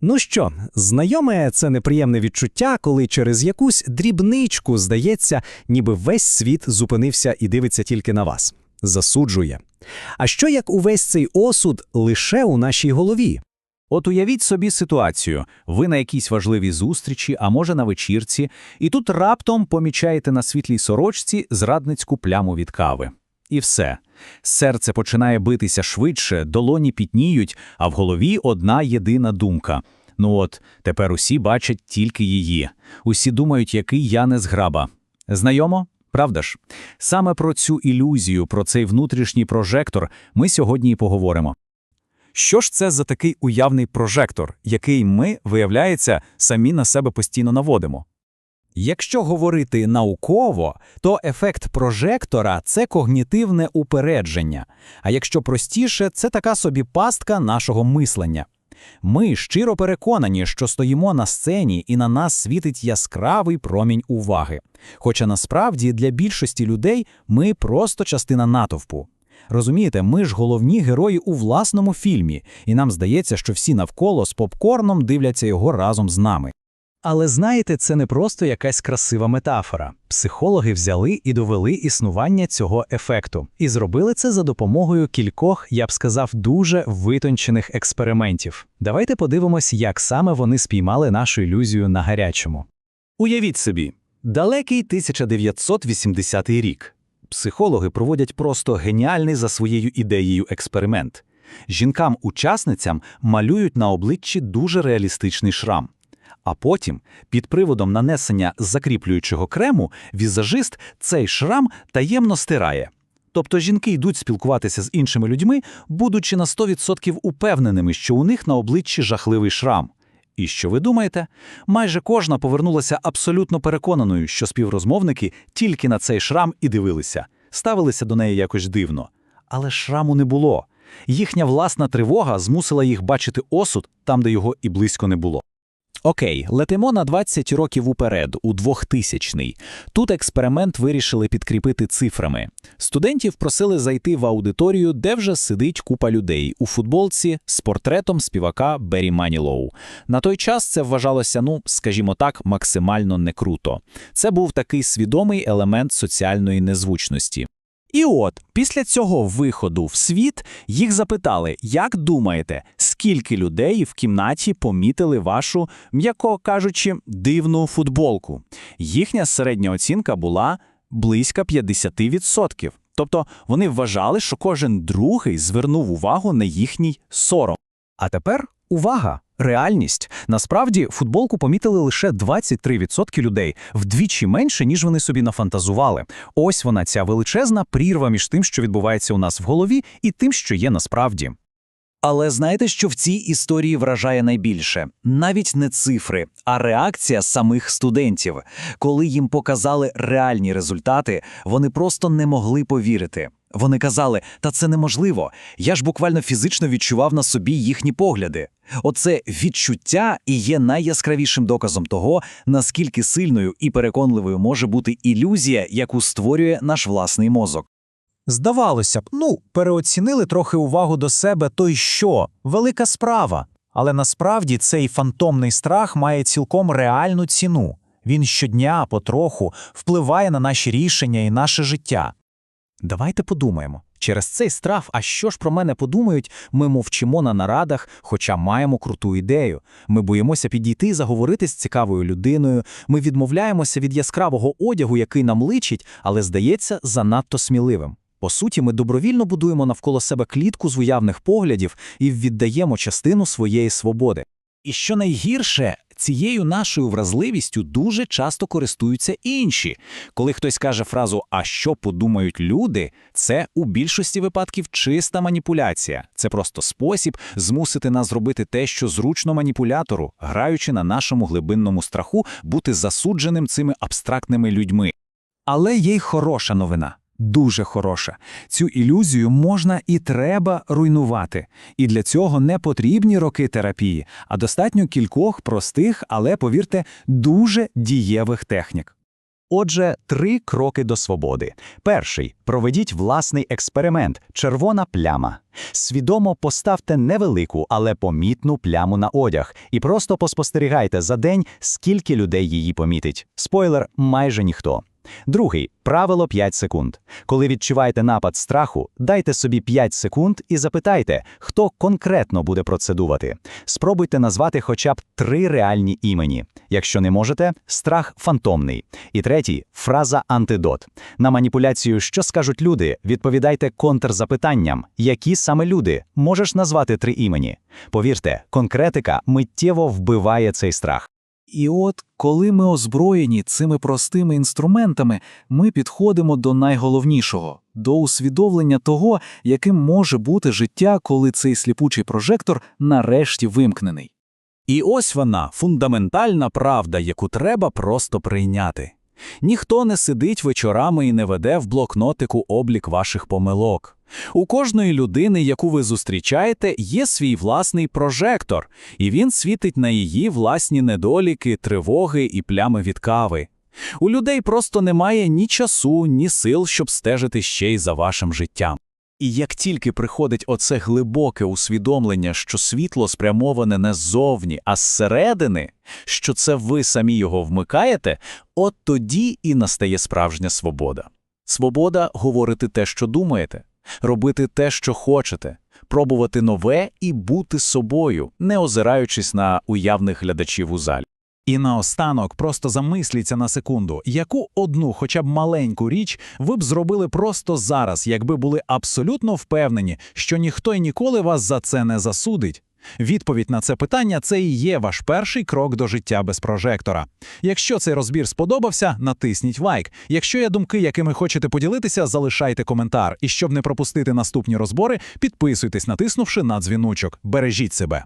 Ну що, знайоме це неприємне відчуття, коли через якусь дрібничку здається, ніби весь світ зупинився і дивиться тільки на вас, засуджує. А що як увесь цей осуд лише у нашій голові? От уявіть собі ситуацію. Ви на якійсь важливій зустрічі, а може на вечірці, і тут раптом помічаєте на світлій сорочці зрадницьку пляму від кави. І все. Серце починає битися швидше, долоні пітніють, а в голові одна єдина думка. Ну от, тепер усі бачать тільки її. Усі думають, який я не зграба. Знайомо? Правда ж? Саме про цю ілюзію, про цей внутрішній прожектор ми сьогодні і поговоримо. Що ж це за такий уявний прожектор, який ми, виявляється, самі на себе постійно наводимо? Якщо говорити науково, то ефект прожектора це когнітивне упередження, а якщо простіше, це така собі пастка нашого мислення. Ми щиро переконані, що стоїмо на сцені і на нас світить яскравий промінь уваги. Хоча насправді для більшості людей ми просто частина натовпу. Розумієте, ми ж головні герої у власному фільмі, і нам здається, що всі навколо з попкорном дивляться його разом з нами. Але знаєте, це не просто якась красива метафора. Психологи взяли і довели існування цього ефекту, і зробили це за допомогою кількох, я б сказав, дуже витончених експериментів. Давайте подивимось, як саме вони спіймали нашу ілюзію на гарячому. Уявіть собі, далекий 1980 рік. Психологи проводять просто геніальний за своєю ідеєю експеримент. Жінкам-учасницям малюють на обличчі дуже реалістичний шрам. А потім, під приводом нанесення закріплюючого крему, візажист цей шрам таємно стирає. Тобто жінки йдуть спілкуватися з іншими людьми, будучи на 100% упевненими, що у них на обличчі жахливий шрам. І що ви думаєте? Майже кожна повернулася абсолютно переконаною, що співрозмовники тільки на цей шрам і дивилися, ставилися до неї якось дивно. Але шраму не було. Їхня власна тривога змусила їх бачити осуд там, де його і близько не було. Окей, летимо на 20 років уперед, у 2000-й. Тут експеримент вирішили підкріпити цифрами. Студентів просили зайти в аудиторію, де вже сидить купа людей у футболці з портретом співака Беррі Манілоу. На той час це вважалося, ну, скажімо так, максимально не круто. Це був такий свідомий елемент соціальної незвучності. І от, після цього виходу в світ їх запитали, як думаєте, скільки людей в кімнаті помітили вашу, м'яко кажучи, дивну футболку? Їхня середня оцінка була близько 50%. Тобто вони вважали, що кожен другий звернув увагу на їхній сором. А тепер увага! Реальність. Насправді, футболку помітили лише 23% людей, вдвічі менше, ніж вони собі нафантазували. Ось вона, ця величезна прірва між тим, що відбувається у нас в голові, і тим, що є насправді. Але знаєте, що в цій історії вражає найбільше? Навіть не цифри, а реакція самих студентів. Коли їм показали реальні результати, вони просто не могли повірити. Вони казали, та це неможливо. Я ж буквально фізично відчував на собі їхні погляди. Оце відчуття і є найяскравішим доказом того, наскільки сильною і переконливою може бути ілюзія, яку створює наш власний мозок. Здавалося б, ну, переоцінили трохи увагу до себе, то й що? Велика справа. Але насправді цей фантомний страх має цілком реальну ціну. Він щодня, потроху, впливає на наші рішення і наше життя. Давайте подумаємо. Через цей страх, а що ж про мене подумають, ми мовчимо на нарадах, хоча маємо круту ідею. Ми боїмося підійти заговорити з цікавою людиною. Ми відмовляємося від яскравого одягу, який нам личить, але здається занадто сміливим. По суті, ми добровільно будуємо навколо себе клітку з уявних поглядів і віддаємо частину своєї свободи. І що найгірше, цією нашою вразливістю дуже часто користуються інші. Коли хтось каже фразу А що подумають люди, це у більшості випадків чиста маніпуляція. Це просто спосіб змусити нас зробити те, що зручно маніпулятору, граючи на нашому глибинному страху бути засудженим цими абстрактними людьми. Але є й хороша новина. Дуже хороша. Цю ілюзію можна і треба руйнувати. І для цього не потрібні роки терапії, а достатньо кількох простих, але, повірте, дуже дієвих технік. Отже, три кроки до свободи. Перший проведіть власний експеримент червона пляма. Свідомо поставте невелику, але помітну пляму на одяг і просто поспостерігайте за день, скільки людей її помітить. Спойлер майже ніхто. Другий правило 5 секунд. Коли відчуваєте напад страху, дайте собі 5 секунд і запитайте, хто конкретно буде про це думати. Спробуйте назвати хоча б три реальні імені. Якщо не можете, страх фантомний. І третій фраза антидот. На маніпуляцію, що скажуть люди, відповідайте контрзапитанням, які саме люди можеш назвати три імені. Повірте, конкретика миттєво вбиває цей страх. І от, коли ми озброєні цими простими інструментами, ми підходимо до найголовнішого до усвідомлення того, яким може бути життя, коли цей сліпучий прожектор нарешті вимкнений. І ось вона, фундаментальна правда, яку треба просто прийняти. Ніхто не сидить вечорами і не веде в блокнотику облік ваших помилок. У кожної людини, яку ви зустрічаєте, є свій власний прожектор, і він світить на її власні недоліки, тривоги і плями від кави. У людей просто немає ні часу, ні сил, щоб стежити ще й за вашим життям. І як тільки приходить оце глибоке усвідомлення, що світло спрямоване не ззовні, а зсередини, що це ви самі його вмикаєте, от тоді і настає справжня свобода. Свобода говорити те, що думаєте, робити те, що хочете, пробувати нове і бути собою, не озираючись на уявних глядачів у залі. І наостанок просто замисліться на секунду, яку одну, хоча б маленьку річ ви б зробили просто зараз, якби були абсолютно впевнені, що ніхто й ніколи вас за це не засудить. Відповідь на це питання це і є ваш перший крок до життя без прожектора. Якщо цей розбір сподобався, натисніть лайк. Якщо є думки, якими хочете поділитися, залишайте коментар. І щоб не пропустити наступні розбори, підписуйтесь, натиснувши на дзвіночок. Бережіть себе.